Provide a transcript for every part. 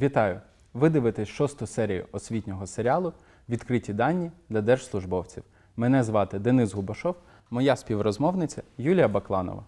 Вітаю! Ви дивитесь шосту серію освітнього серіалу Відкриті дані для держслужбовців. Мене звати Денис Губашов, моя співрозмовниця Юлія Бакланова.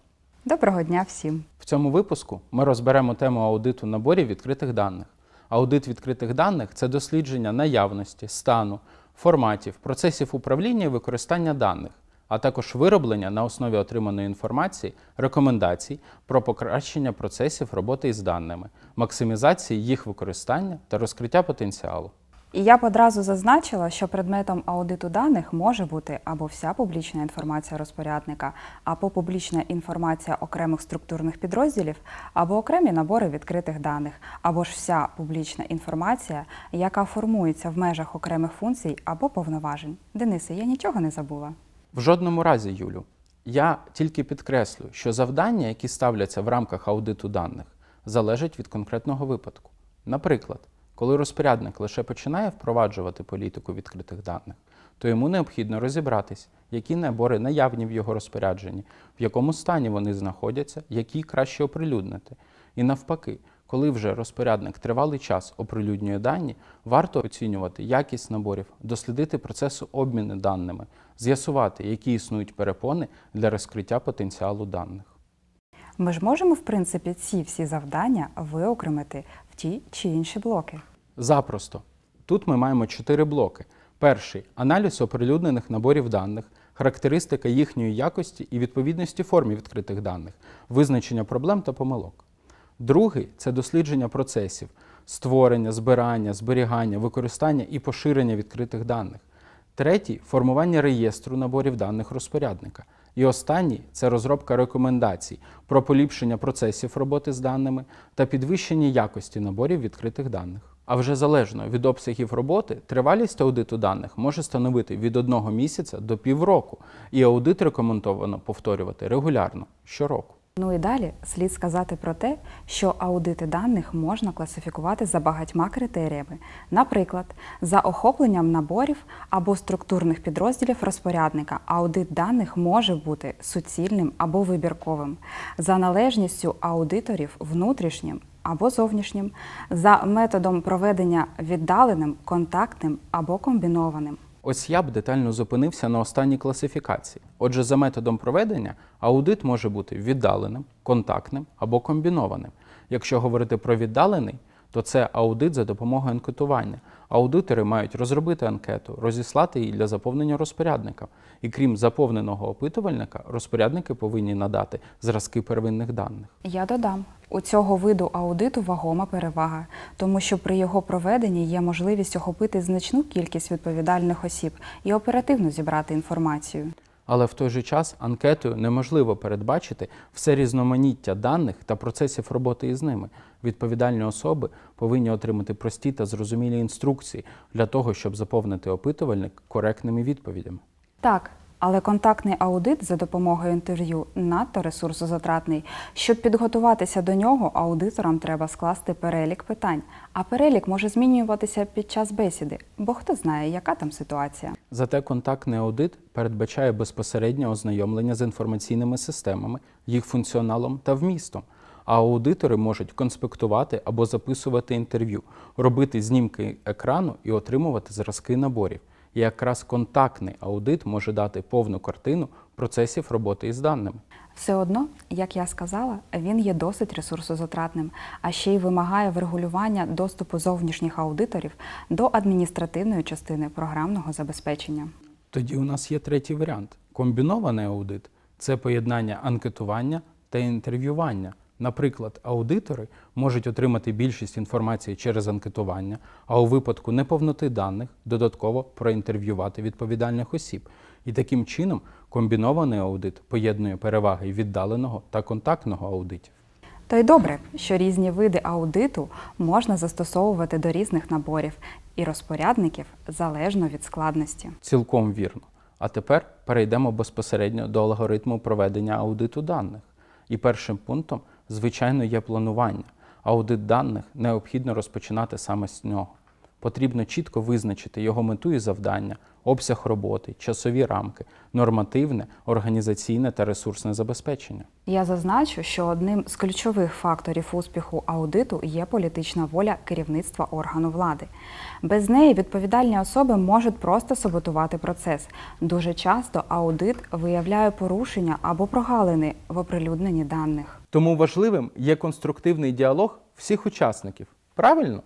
Доброго дня всім. В цьому випуску ми розберемо тему аудиту наборів відкритих даних. Аудит відкритих даних це дослідження наявності, стану, форматів, процесів управління і використання даних, а також вироблення на основі отриманої інформації рекомендацій про покращення процесів роботи із даними, максимізації їх використання та розкриття потенціалу. І я б одразу зазначила, що предметом аудиту даних може бути або вся публічна інформація розпорядника, або публічна інформація окремих структурних підрозділів, або окремі набори відкритих даних, або ж вся публічна інформація, яка формується в межах окремих функцій або повноважень. Денисе, я нічого не забула. В жодному разі, Юлю, я тільки підкреслю, що завдання, які ставляться в рамках аудиту даних, залежать від конкретного випадку. Наприклад, коли розпорядник лише починає впроваджувати політику відкритих даних, то йому необхідно розібратись, які набори наявні в його розпорядженні, в якому стані вони знаходяться, які краще оприлюднити. І навпаки, коли вже розпорядник тривалий час оприлюднює дані, варто оцінювати якість наборів, дослідити процесу обміну даними, з'ясувати, які існують перепони для розкриття потенціалу даних. Ми ж можемо, в принципі, ці всі завдання виокремити в ті чи інші блоки. Запросто. Тут ми маємо чотири блоки. Перший аналіз оприлюднених наборів даних, характеристика їхньої якості і відповідності формі відкритих даних, визначення проблем та помилок. Другий це дослідження процесів, створення, збирання, зберігання, використання і поширення відкритих даних. Третій формування реєстру наборів даних розпорядника. І останній це розробка рекомендацій про поліпшення процесів роботи з даними та підвищення якості наборів відкритих даних. А вже залежно від обсягів роботи, тривалість аудиту даних може становити від одного місяця до півроку, і аудит рекомендовано повторювати регулярно щороку. Ну і далі слід сказати про те, що аудити даних можна класифікувати за багатьма критеріями, наприклад, за охопленням наборів або структурних підрозділів розпорядника. Аудит даних може бути суцільним або вибірковим, за належністю аудиторів внутрішнім або зовнішнім, за методом проведення віддаленим, контактним або комбінованим. Ось я б детально зупинився на останній класифікації. Отже, за методом проведення аудит може бути віддаленим, контактним або комбінованим. Якщо говорити про віддалений, то це аудит за допомогою анкетування. Аудитори мають розробити анкету, розіслати її для заповнення розпорядникам. І крім заповненого опитувальника, розпорядники повинні надати зразки первинних даних. Я додам, у цього виду аудиту вагома перевага, тому що при його проведенні є можливість охопити значну кількість відповідальних осіб і оперативно зібрати інформацію. Але в той же час анкетою неможливо передбачити все різноманіття даних та процесів роботи із ними. Відповідальні особи повинні отримати прості та зрозумілі інструкції для того, щоб заповнити опитувальник коректними відповідями. Так, але контактний аудит за допомогою інтерв'ю надто ресурсозатратний. Щоб підготуватися до нього, аудиторам треба скласти перелік питань, а перелік може змінюватися під час бесіди, бо хто знає, яка там ситуація. Зате контактний аудит передбачає безпосереднє ознайомлення з інформаційними системами, їх функціоналом та вмістом. А аудитори можуть конспектувати або записувати інтерв'ю, робити знімки екрану і отримувати зразки наборів. І якраз контактний аудит може дати повну картину процесів роботи із даними. Все одно, як я сказала, він є досить ресурсозатратним, а ще й вимагає врегулювання доступу зовнішніх аудиторів до адміністративної частини програмного забезпечення. Тоді у нас є третій варіант. Комбінований аудит це поєднання анкетування та інтерв'ювання. Наприклад, аудитори можуть отримати більшість інформації через анкетування, а у випадку неповноти даних додатково проінтерв'ювати відповідальних осіб. І таким чином комбінований аудит поєднує переваги віддаленого та контактного аудитів. То й добре, що різні види аудиту можна застосовувати до різних наборів і розпорядників залежно від складності. Цілком вірно. А тепер перейдемо безпосередньо до алгоритму проведення аудиту даних. І першим пунктом, звичайно, є планування. Аудит даних необхідно розпочинати саме з нього. Потрібно чітко визначити його мету і завдання, обсяг роботи, часові рамки, нормативне, організаційне та ресурсне забезпечення. Я зазначу, що одним з ключових факторів успіху аудиту є політична воля керівництва органу влади. Без неї відповідальні особи можуть просто саботувати процес. Дуже часто аудит виявляє порушення або прогалини в оприлюдненні даних. Тому важливим є конструктивний діалог всіх учасників. Правильно?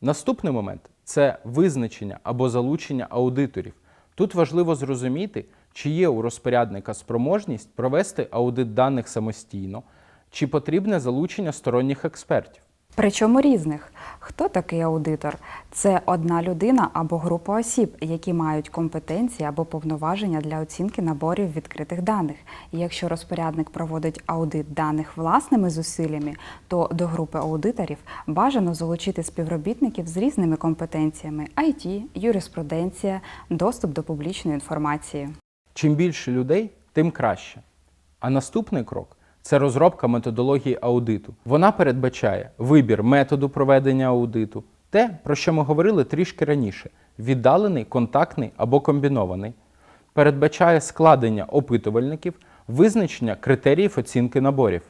Наступний момент це визначення або залучення аудиторів. Тут важливо зрозуміти, чи є у розпорядника спроможність провести аудит даних самостійно, чи потрібне залучення сторонніх експертів. Причому різних. Хто такий аудитор? Це одна людина або група осіб, які мають компетенції або повноваження для оцінки наборів відкритих даних. І якщо розпорядник проводить аудит даних власними зусиллями, то до групи аудиторів бажано залучити співробітників з різними компетенціями IT, юриспруденція, доступ до публічної інформації. Чим більше людей, тим краще. А наступний крок це розробка методології аудиту. Вона передбачає вибір методу проведення аудиту, те, про що ми говорили трішки раніше: віддалений, контактний або комбінований. Передбачає складення опитувальників, визначення критеріїв оцінки наборів.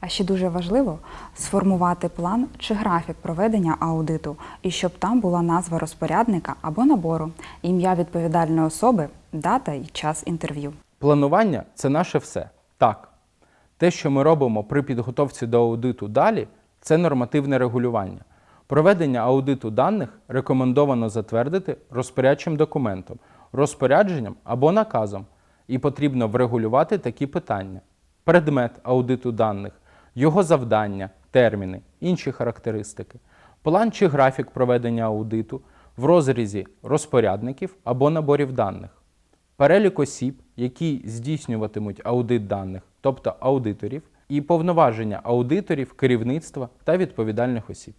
А ще дуже важливо сформувати план чи графік проведення аудиту, і щоб там була назва розпорядника або набору, ім'я відповідальної особи, дата і час інтерв'ю. Планування це наше все. Так. Те, що ми робимо при підготовці до аудиту далі, це нормативне регулювання. Проведення аудиту даних рекомендовано затвердити розпорядчим документом, розпорядженням або наказом, і потрібно врегулювати такі питання: предмет аудиту даних, його завдання, терміни, інші характеристики, план чи графік проведення аудиту в розрізі розпорядників або наборів даних перелік осіб, які здійснюватимуть аудит даних, тобто аудиторів, і повноваження аудиторів, керівництва та відповідальних осіб.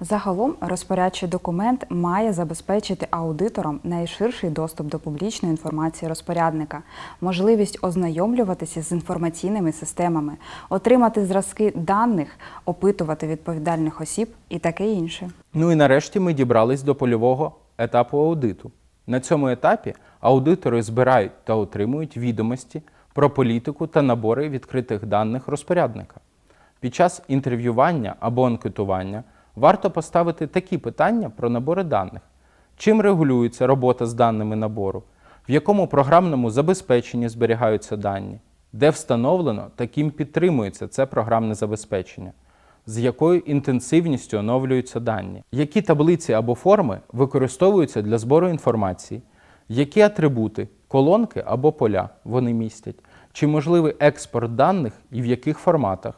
Загалом розпорядчий документ має забезпечити аудиторам найширший доступ до публічної інформації розпорядника, можливість ознайомлюватися з інформаційними системами, отримати зразки даних, опитувати відповідальних осіб і таке інше. Ну і нарешті ми дібрались до польового етапу аудиту. На цьому етапі аудитори збирають та отримують відомості про політику та набори відкритих даних розпорядника. Під час інтерв'ювання або анкетування варто поставити такі питання про набори даних: чим регулюється робота з даними набору, в якому програмному забезпеченні зберігаються дані, де встановлено та ким підтримується це програмне забезпечення? З якою інтенсивністю оновлюються дані, які таблиці або форми використовуються для збору інформації, які атрибути, колонки або поля вони містять, чи можливий експорт даних і в яких форматах,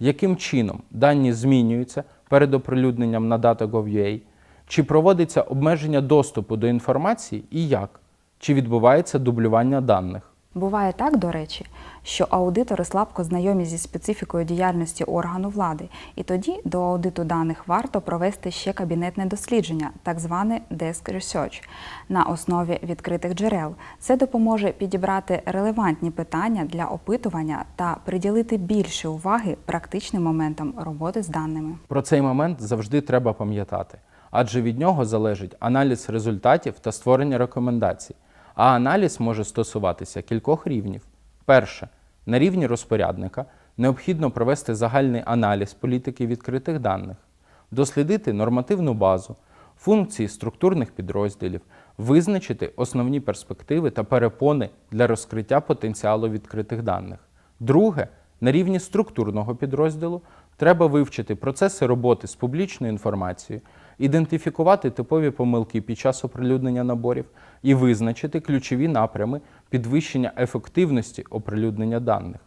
яким чином дані змінюються перед оприлюдненням на data.gov.ua, чи проводиться обмеження доступу до інформації і як, чи відбувається дублювання даних. Буває так, до речі, що аудитори слабко знайомі зі специфікою діяльності органу влади, і тоді до аудиту даних варто провести ще кабінетне дослідження, так зване Desk Research, на основі відкритих джерел. Це допоможе підібрати релевантні питання для опитування та приділити більше уваги практичним моментам роботи з даними. Про цей момент завжди треба пам'ятати, адже від нього залежить аналіз результатів та створення рекомендацій. А аналіз може стосуватися кількох рівнів. Перше, на рівні розпорядника необхідно провести загальний аналіз політики відкритих даних, дослідити нормативну базу, функції структурних підрозділів, визначити основні перспективи та перепони для розкриття потенціалу відкритих даних. Друге, на рівні структурного підрозділу треба вивчити процеси роботи з публічною інформацією, ідентифікувати типові помилки під час оприлюднення наборів і визначити ключові напрями підвищення ефективності оприлюднення даних.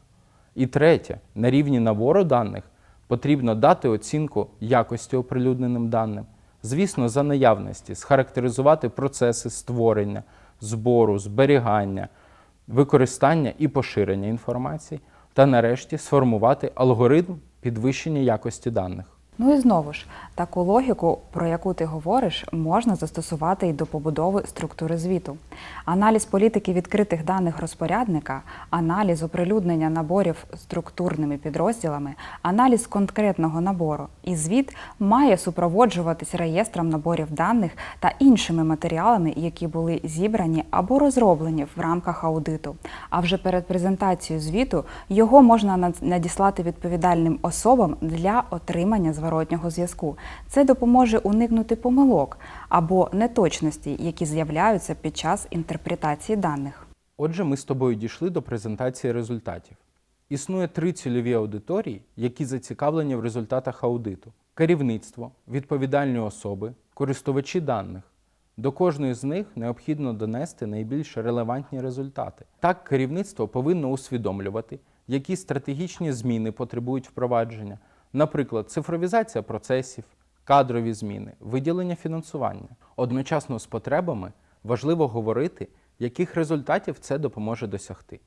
І третє, на рівні набору даних потрібно дати оцінку якості оприлюдненим даним, звісно, за наявності, схарактеризувати процеси створення, збору, зберігання, використання і поширення інформації, та нарешті сформувати алгоритм підвищення якості даних. Ну і знову ж, таку логіку, про яку ти говориш, можна застосувати і до побудови структури звіту. Аналіз політики відкритих даних розпорядника, аналіз оприлюднення наборів структурними підрозділами, аналіз конкретного набору. І звіт має супроводжуватись реєстром наборів даних та іншими матеріалами, які були зібрані або розроблені в рамках аудиту. А вже перед презентацією звіту його можна надіслати відповідальним особам для отримання зворотнього зв'язку. Це допоможе уникнути помилок або неточностей, які з'являються під час інтерпретації даних. Отже, ми з тобою дійшли до презентації результатів. Існує три цільові аудиторії, які зацікавлені в результатах аудиту: керівництво, відповідальні особи, користувачі даних. До кожної з них необхідно донести найбільш релевантні результати. Так, керівництво повинно усвідомлювати, які стратегічні зміни потребують впровадження, наприклад, цифровізація процесів, кадрові зміни, виділення фінансування. Одночасно з потребами важливо говорити, яких результатів це допоможе досягти.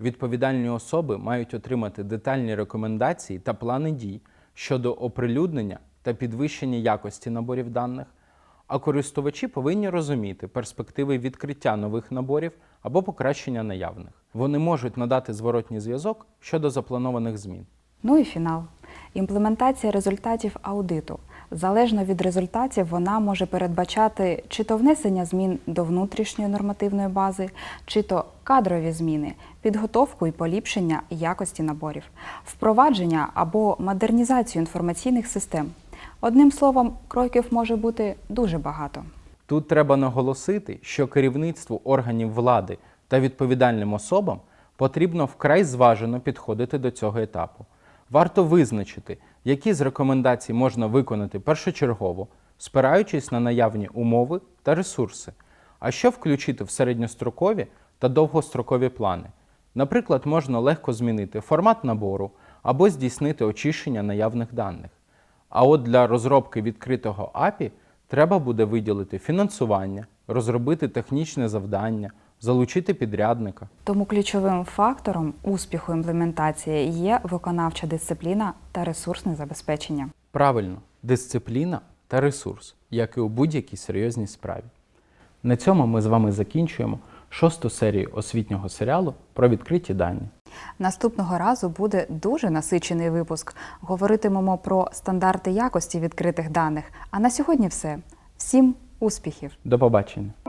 Відповідальні особи мають отримати детальні рекомендації та плани дій щодо оприлюднення та підвищення якості наборів даних, а користувачі повинні розуміти перспективи відкриття нових наборів або покращення наявних. Вони можуть надати зворотній зв'язок щодо запланованих змін. Ну і фінал. Імплементація результатів аудиту. Залежно від результатів, вона може передбачати чи то внесення змін до внутрішньої нормативної бази, чи то кадрові зміни, підготовку і поліпшення якості наборів, впровадження або модернізацію інформаційних систем. Одним словом, кроків може бути дуже багато. Тут треба наголосити, що керівництву органів влади та відповідальним особам потрібно вкрай зважено підходити до цього етапу. Варто визначити, які з рекомендацій можна виконати першочергово, спираючись на наявні умови та ресурси, а що включити в середньострокові та довгострокові плани. Наприклад, можна легко змінити формат набору або здійснити очищення наявних даних. А от для розробки відкритого API треба буде виділити фінансування, розробити технічне завдання, залучити підрядника. Тому ключовим фактором успіху імплементації є виконавча дисципліна та ресурсне забезпечення. Правильно, дисципліна та ресурс, як і у будь-якій серйозній справі. На цьому ми з вами закінчуємо шосту серію освітнього серіалу про відкриті дані. Наступного разу буде дуже насичений випуск. Говоритимемо про стандарти якості відкритих даних. А на сьогодні все. Всім успіхів! До побачення!